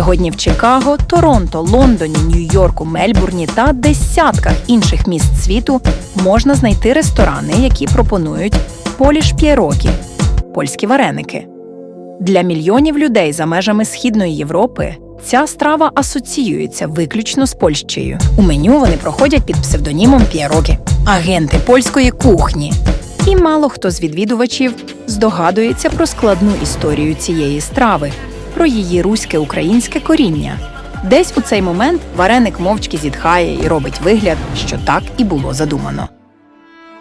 Сьогодні в Чикаго, Торонто, Лондоні, Нью-Йорку, Мельбурні та десятках інших міст світу можна знайти ресторани, які пропонують поліш п'єрокі – польські вареники. Для мільйонів людей за межами Східної Європи ця страва асоціюється виключно з Польщею. У меню вони проходять під псевдонімом п'єрокі – агенти польської кухні. І мало хто з відвідувачів здогадується про складну історію цієї страви, про її руське українське коріння. Десь у цей момент вареник мовчки зітхає і робить вигляд, що так і було задумано.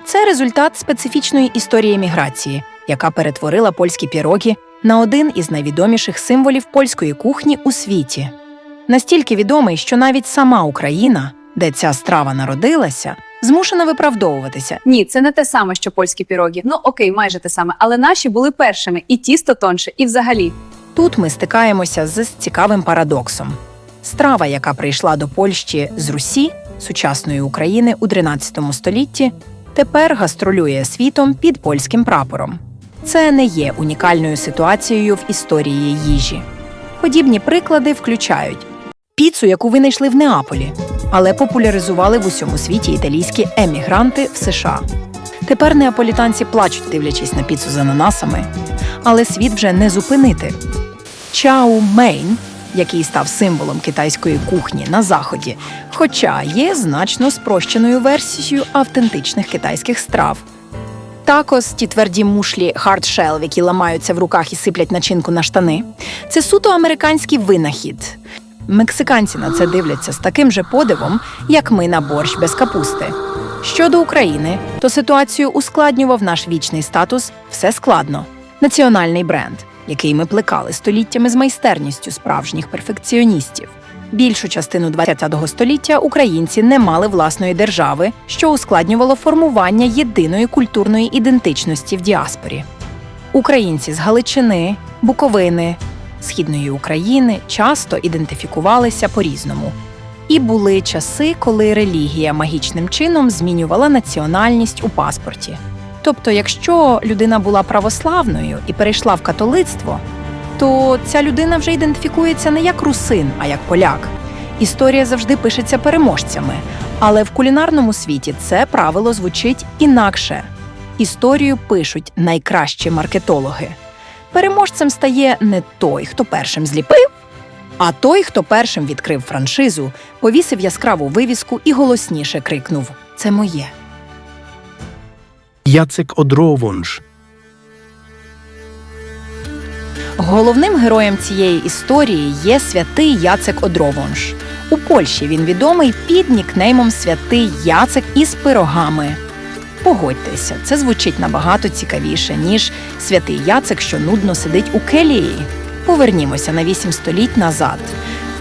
Це результат специфічної історії міграції, яка перетворила польські пірогі на один із найвідоміших символів польської кухні у світі. Настільки відомий, що навіть сама Україна, де ця страва народилася, змушена виправдовуватися. Ні, це не те саме, що польські піроги. Ну окей, майже те саме, але наші були першими, і тісто тонше, і взагалі. Тут ми стикаємося з цікавим парадоксом. Страва, яка прийшла до Польщі з Русі, сучасної України у 13 столітті, тепер гастролює світом під польським прапором. Це не є унікальною ситуацією в історії їжі. Подібні приклади включають піцу, яку винайшли в Неаполі, але популяризували в усьому світі італійські емігранти в США. Тепер неаполітанці плачуть, дивлячись на піцу з ананасами, але світ вже не зупинити. Чау Мейн, який став символом китайської кухні на заході, хоча є значно спрощеною версією автентичних китайських страв. Такос ті тверді мушлі хардшел, які ламаються в руках і сиплять начинку на штани. Це суто американський винахід. Мексиканці на це дивляться з таким же подивом, як ми на борщ без капусти. Щодо України, то ситуацію ускладнював наш вічний статус все складно національний бренд, який ми плекали століттями з майстерністю справжніх перфекціоністів. Більшу частину ХХ століття українці не мали власної держави, що ускладнювало формування єдиної культурної ідентичності в діаспорі. Українці з Галичини, Буковини, Східної України часто ідентифікувалися по-різному. І були часи, коли релігія магічним чином змінювала національність у паспорті. Тобто, якщо людина була православною і перейшла в католицтво, то ця людина вже ідентифікується не як русин, а як поляк. Історія завжди пишеться переможцями, але в кулінарному світі це правило звучить інакше. Історію пишуть найкращі маркетологи. Переможцем стає не той, хто першим зліпив, а той, хто першим відкрив франшизу, повісив яскраву вивіску і голосніше крикнув: Це моє. Jacek Odrowąż, Головним героєм цієї історії є святий Яцек Одровонш. У Польщі він відомий під нікнеймом Святий Яцек із пирогами. Погодьтеся, це звучить набагато цікавіше, ніж святий Яцек, що нудно сидить у келії. Повернімося на вісім століть назад,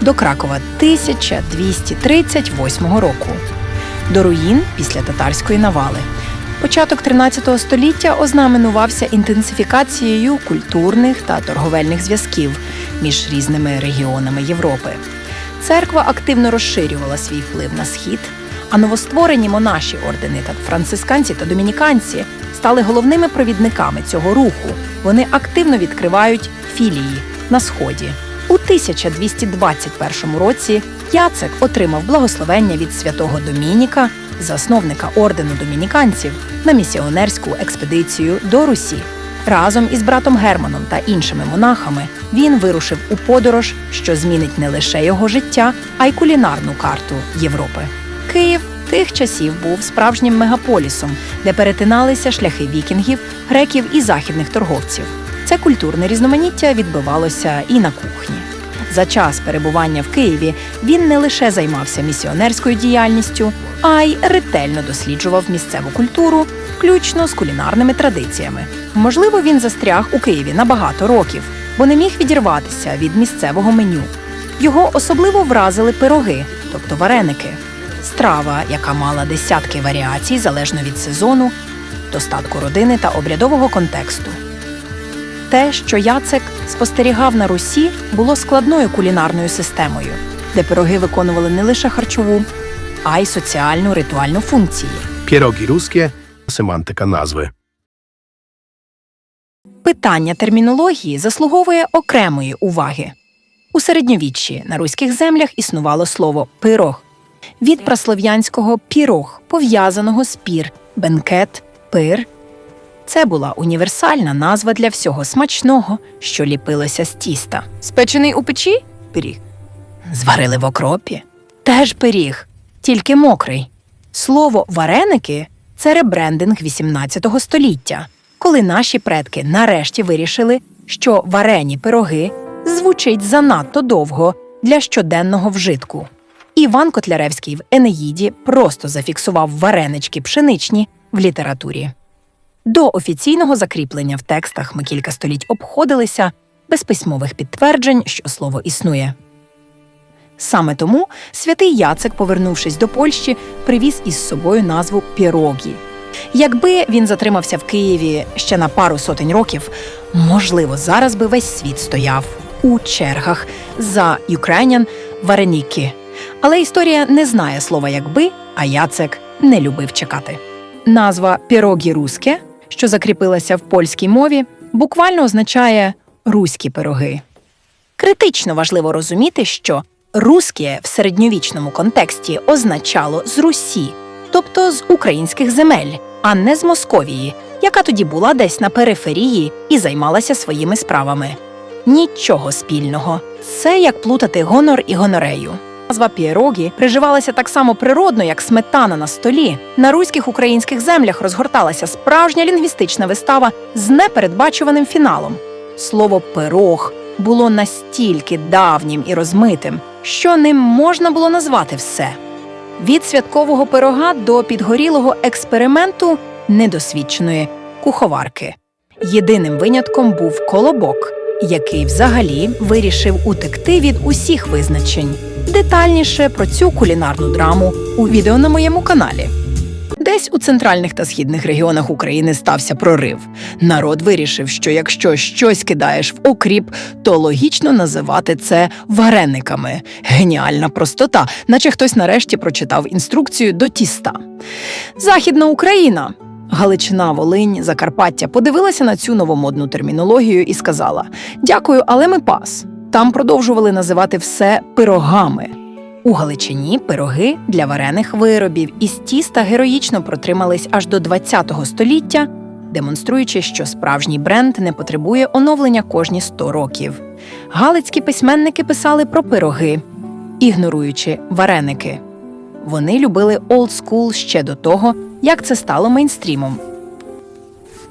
до Кракова 1238 року, до руїн після татарської навали. Початок 13 століття ознаменувався інтенсифікацією культурних та торговельних зв'язків між різними регіонами Європи. Церква активно розширювала свій вплив на схід, а новостворені монаші ордени та францисканці та домініканці стали головними провідниками цього руху. Вони активно відкривають філії на сході. У 1221 році Яцек отримав благословення від святого Домініка, засновника ордену домініканців, на місіонерську експедицію до Русі. Разом із братом Германом та іншими монахами він вирушив у подорож, що змінить не лише його життя, а й кулінарну карту Європи. Київ тих часів був справжнім мегаполісом, де перетиналися шляхи вікінгів, греків і західних торговців. Це культурне різноманіття відбивалося і на кухні. За час перебування в Києві він не лише займався місіонерською діяльністю, а й ретельно досліджував місцеву культуру, включно з кулінарними традиціями. Можливо, він застряг у Києві на багато років, бо не міг відірватися від місцевого меню. Його особливо вразили пироги, тобто вареники, страва, яка мала десятки варіацій залежно від сезону, достатку родини та обрядового контексту. Те, що Яцек спостерігав на Русі, було складною кулінарною системою, де пироги виконували не лише харчову, а й соціальну ритуальну функції. pierogi ruskie, semantyka nazwy. Питання термінології заслуговує окремої уваги. У середньовіччі на руських землях існувало слово пирог від праслов'янського пірог, пов'язаного з пір, бенкет, пир. Це була універсальна назва для всього смачного, що ліпилося з тіста. Спечений у печі пиріг. Зварили в окропі теж пиріг, тільки мокрий. Слово вареники це ребрендинг XVIII століття, коли наші предки нарешті вирішили, що варені пироги звучить занадто довго для щоденного вжитку. Іван Котляревський в Енеїді просто зафіксував варенички пшеничні в літературі. До офіційного закріплення в текстах ми кілька століть обходилися без письмових підтверджень, що слово існує. Саме тому святий Яцек, повернувшись до Польщі, привіз із собою назву пірогі. Якби він затримався в Києві ще на пару сотень років, можливо, зараз би весь світ стояв у чергах за Ukrainian вареники. Але історія не знає слова якби, а Яцек не любив чекати. Назва пірогі руске, що закріпилася в польській мові, буквально означає руські пироги. Критично важливо розуміти, що «русське» в середньовічному контексті означало з Русі, тобто з українських земель, а не з Московії, яка тоді була десь на периферії і займалася своїми справами. Нічого спільного. Це як плутати гонор і гонорею. Назва пірогі приживалася так само природно, як сметана на столі. На руських українських землях розгорталася справжня лінгвістична вистава з непередбачуваним фіналом. Слово пирог було настільки давнім і розмитим, що ним можна було назвати все. Від святкового пирога до підгорілого експерименту недосвідченої куховарки. Єдиним винятком був колобок, який взагалі вирішив утекти від усіх визначень. Детальніше про цю кулінарну драму у відео на моєму каналі. Десь у центральних та східних регіонах України стався прорив. Народ вирішив, що якщо щось кидаєш в окріп, то логічно називати це варениками. Геніальна простота, наче хтось нарешті прочитав інструкцію до тіста. Західна Україна. Галичина, Волинь, Закарпаття подивилася на цю новомодну термінологію і сказала: Дякую, але ми пас. Там продовжували називати все пирогами. У Галичині пироги для варених виробів із тіста героїчно протримались аж до ХХ століття, демонструючи, що справжній бренд не потребує оновлення кожні 100 років. Галицькі письменники писали про пироги, ігноруючи вареники. Вони любили олдскул ще до того, як це стало мейнстрімом.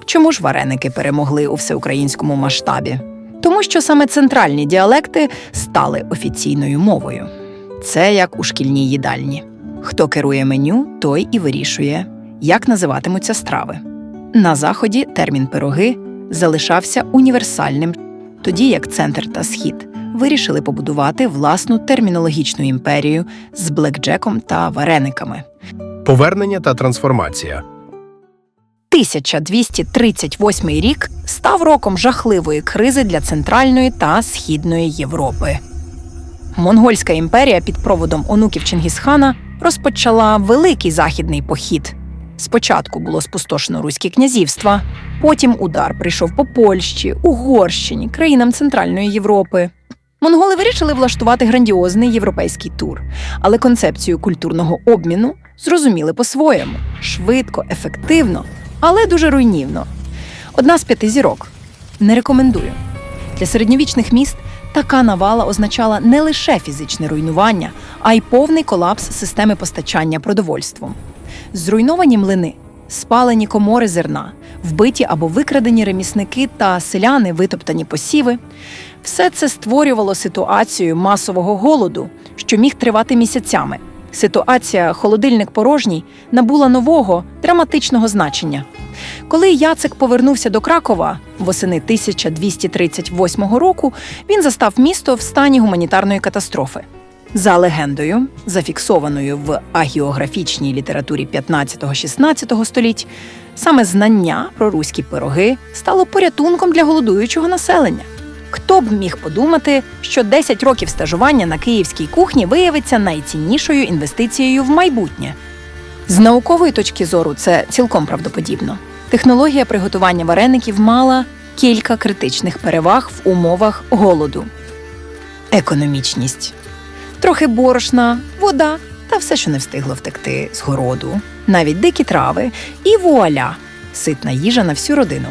Чому ж вареники перемогли у всеукраїнському масштабі? Тому що саме центральні діалекти стали офіційною мовою. Це як у шкільній їдальні. Хто керує меню, той і вирішує, як називатимуться страви. На заході термін пироги залишався універсальним, тоді як центр та схід вирішили побудувати власну термінологічну імперію з блекджеком та варениками. Повернення та трансформація. 1238 рік став роком жахливої кризи для Центральної та Східної Європи. Монгольська імперія під проводом онуків Чингісхана розпочала великий західний похід. Спочатку було спустошено руські князівства, потім удар прийшов по Польщі, Угорщині, країнам Центральної Європи. Монголи вирішили влаштувати грандіозний європейський тур, але концепцію культурного обміну зрозуміли по-своєму швидко, ефективно, але дуже руйнівно. Одна з п'яти зірок. Не рекомендую. Для середньовічних міст така навала означала не лише фізичне руйнування, а й повний колапс системи постачання продовольством. Зруйновані млини, спалені комори зерна, вбиті або викрадені ремісники та селяни, витоптані посіви. Все це створювало ситуацію масового голоду, що міг тривати місяцями. Ситуація холодильник порожній набула нового драматичного значення. Коли Яцек повернувся до Кракова восени 1238 року, він застав місто в стані гуманітарної катастрофи. За легендою, зафіксованою в агіографічній літературі 15-16 століть, саме знання про руські пироги стало порятунком для голодуючого населення. Хто б міг подумати, що 10 років стажування на київській кухні виявиться найціннішою інвестицією в майбутнє? З наукової точки зору це цілком правдоподібно. Технологія приготування вареників мала кілька критичних переваг в умовах голоду. економічність. Трохи борошна, вода та все, що не встигло втекти з городу, навіть дикі трави і вуаля ситна їжа на всю родину.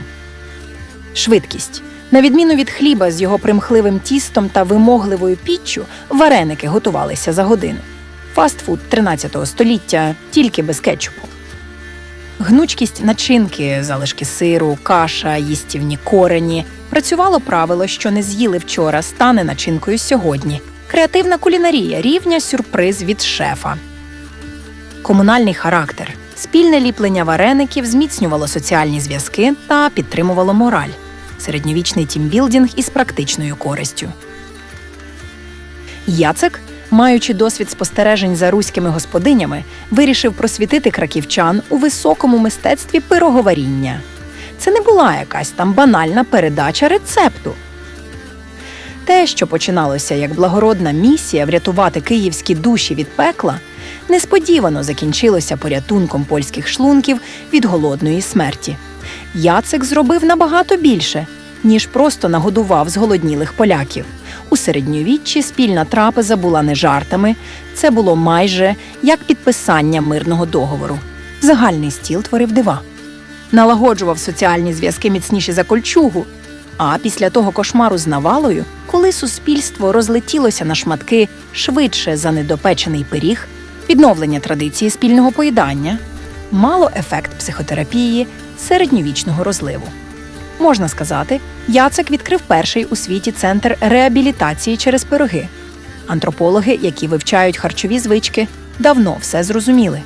Швидкість. На відміну від хліба з його примхливим тістом та вимогливою піччю, вареники готувалися за годину. Фастфуд 13 століття тільки без кетчупу. Гнучкість начинки, залишки сиру, каша, їстівні корені. Працювало правило, що не з'їли вчора, стане начинкою сьогодні. Креативна кулінарія рівня сюрприз від шефа. Комунальний характер. Спільне ліплення вареників зміцнювало соціальні зв'язки та підтримувало мораль. Середньовічний тімбілдінг із практичною користю. Яцек, маючи досвід спостережень за руськими господинями, вирішив просвітити краківчан у високому мистецтві пироговаріння. Це не була якась там банальна передача рецепту. Те, що починалося як благородна місія врятувати київські душі від пекла, несподівано закінчилося порятунком польських шлунків від голодної смерті. Яцек зробив набагато більше, ніж просто нагодував зголоднілих поляків. У середньовіччі спільна трапеза була не жартами, це було майже як підписання мирного договору. Загальний стіл творив дива. Налагоджував соціальні зв'язки міцніші за кольчугу. А після того кошмару з навалою, коли суспільство розлетілося на шматки швидше за недопечений пиріг, відновлення традиції спільного поїдання мало ефект психотерапії середньовічного розливу. Можна сказати, Яцек відкрив перший у світі центр реабілітації через пироги. Антропологи, які вивчають харчові звички, давно все зрозуміли.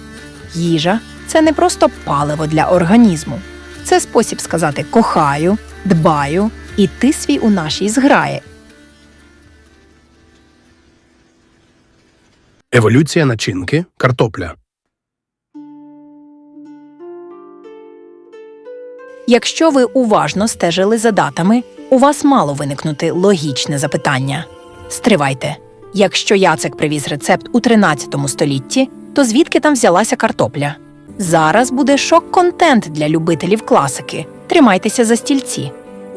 Їжа це не просто паливо для організму, це спосіб сказати кохаю, дбаю, і ти свій у нашій зграї. Еволюція начинки картопля. Якщо ви уважно стежили за датами, у вас мало виникнути логічне запитання. Стривайте. Якщо Яцек привіз рецепт у 13 столітті, то звідки там взялася картопля? Зараз буде шок-контент для любителів класики. Тримайтеся за стільці.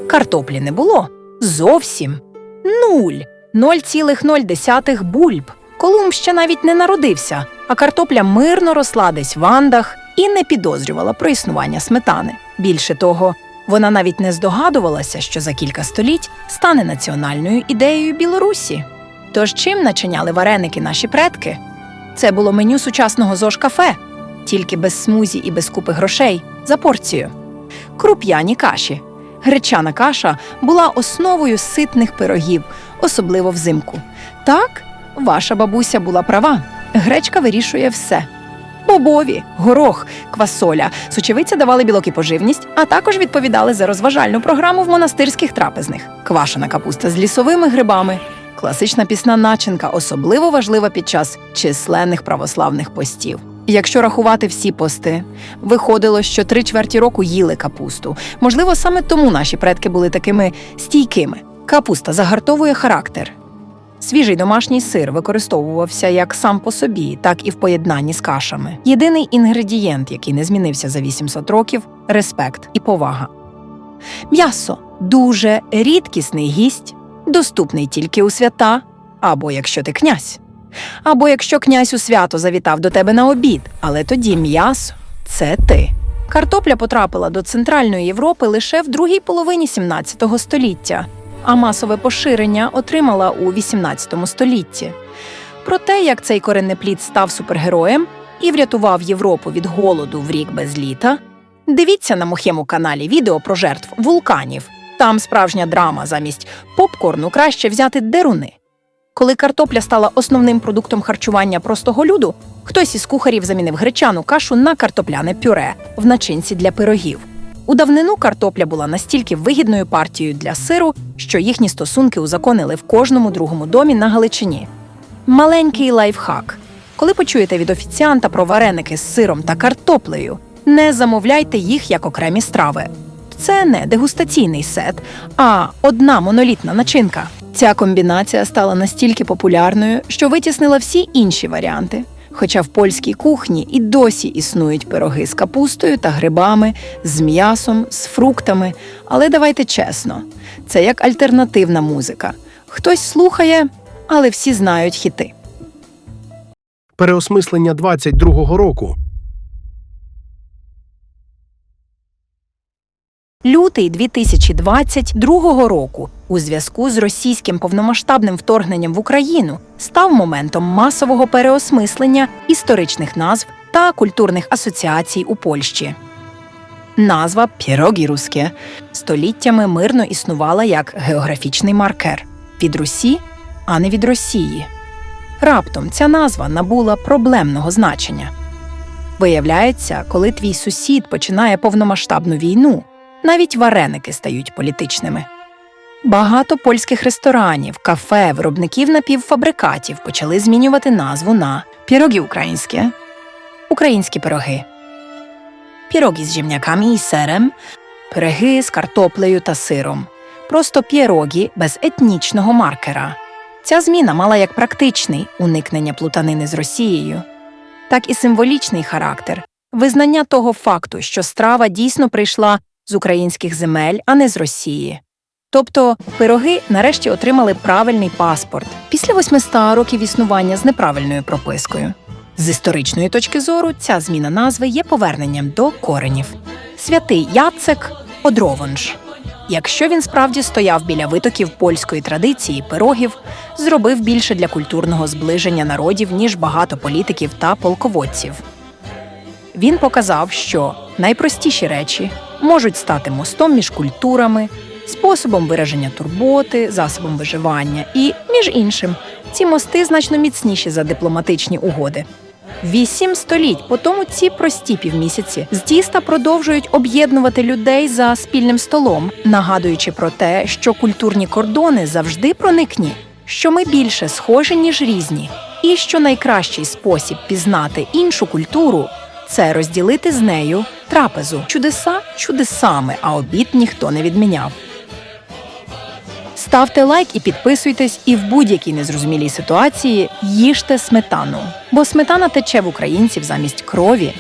Картоплі не було. Зовсім. Нуль. 0,0 бульб. Колумб ще навіть не народився, а картопля мирно росла десь в Андах і не підозрювала про існування сметани. Більше того, вона навіть не здогадувалася, що за кілька століть стане національною ідеєю Білорусі. Тож чим начиняли вареники наші предки? Це було меню сучасного зож кафе, тільки без смузі і без купи грошей за порцію. Круп'яні каші. Гречана каша була основою ситних пирогів, особливо взимку. Так, ваша бабуся була права. Гречка вирішує все. Бобові, горох, квасоля, сочевиця давали білок і поживність, а також відповідали за розважальну програму в монастирських трапезних. Квашена капуста з лісовими грибами. Класична пісна начинка особливо важлива під час численних православних постів. Якщо рахувати всі пости, виходило, що три чверті року їли капусту. Можливо, саме тому наші предки були такими стійкими. Капуста загартовує характер. Свіжий домашній сир використовувався як сам по собі, так і в поєднанні з кашами. Єдиний інгредієнт, який не змінився за 800 років респект і повага. М'ясо дуже рідкісний гість, доступний тільки у свята, або якщо ти князь. Або якщо князь у свято завітав до тебе на обід, але тоді м'ясо це ти. Картопля потрапила до Центральної Європи лише в другій половині 17 століття, а масове поширення отримала у 18 столітті. Про те, як цей коренеплід став супергероєм і врятував Європу від голоду в рік без літа, дивіться на моєму каналі відео про жертв вулканів. Там справжня драма замість попкорну краще взяти деруни. Коли картопля стала основним продуктом харчування простого люду, хтось із кухарів замінив гречану кашу на картопляне пюре в начинці для пирогів. У давнину картопля була настільки вигідною партією для сиру, що їхні стосунки узаконили в кожному другому домі на Галичині. Маленький лайфхак. Коли почуєте від офіціанта про вареники з сиром та картоплею, не замовляйте їх як окремі страви. Це не дегустаційний сет, а одна монолітна начинка. Ця комбінація стала настільки популярною, що витіснила всі інші варіанти. Хоча в польській кухні і досі існують пироги з капустою та грибами, з м'ясом, з фруктами. Але давайте чесно, це як альтернативна музика. Хтось слухає, але всі знають хіти. Переосмислення 22-го року. Лютий 2022 року у зв'язку з російським повномасштабним вторгненням в Україну став моментом масового переосмислення історичних назв та культурних асоціацій у Польщі. Назва «Пірогі русське» століттями мирно існувала як географічний маркер від Русі, а не від Росії. Раптом ця назва набула проблемного значення. Виявляється, коли твій сусід починає повномасштабну війну, навіть вареники стають політичними. Багато польських ресторанів, кафе, виробників напівфабрикатів почали змінювати назву на піроги українські, українські пироги, піроги з жімняками і сирем, пироги з картоплею та сиром, просто пірогі без етнічного маркера. Ця зміна мала як практичний уникнення плутанини з Росією, так і символічний характер визнання того факту, що страва дійсно прийшла з українських земель, а не з Росії. Тобто пироги нарешті отримали правильний паспорт після 800 років існування з неправильною пропискою. З історичної точки зору ця зміна назви є поверненням до коренів. Святий Яцек Одровонж. Якщо він справді стояв біля витоків польської традиції пирогів, зробив більше для культурного зближення народів, ніж багато політиків та полководців. Він показав, що найпростіші речі можуть стати мостом між культурами, способом вираження турботи, засобом виживання і, між іншим, ці мости значно міцніші за дипломатичні угоди. Вісім століть по тому ці прості півмісяці з тіста продовжують об'єднувати людей за спільним столом, нагадуючи про те, що культурні кордони завжди проникні, що ми більше схожі, ніж різні, і що найкращий спосіб пізнати іншу культуру це розділити з нею трапезу. Чудеса чудесами, а обід ніхто не відміняв. Ставте лайк і підписуйтесь, і в будь-якій незрозумілій ситуації їжте сметану, бо сметана тече в українців замість крові,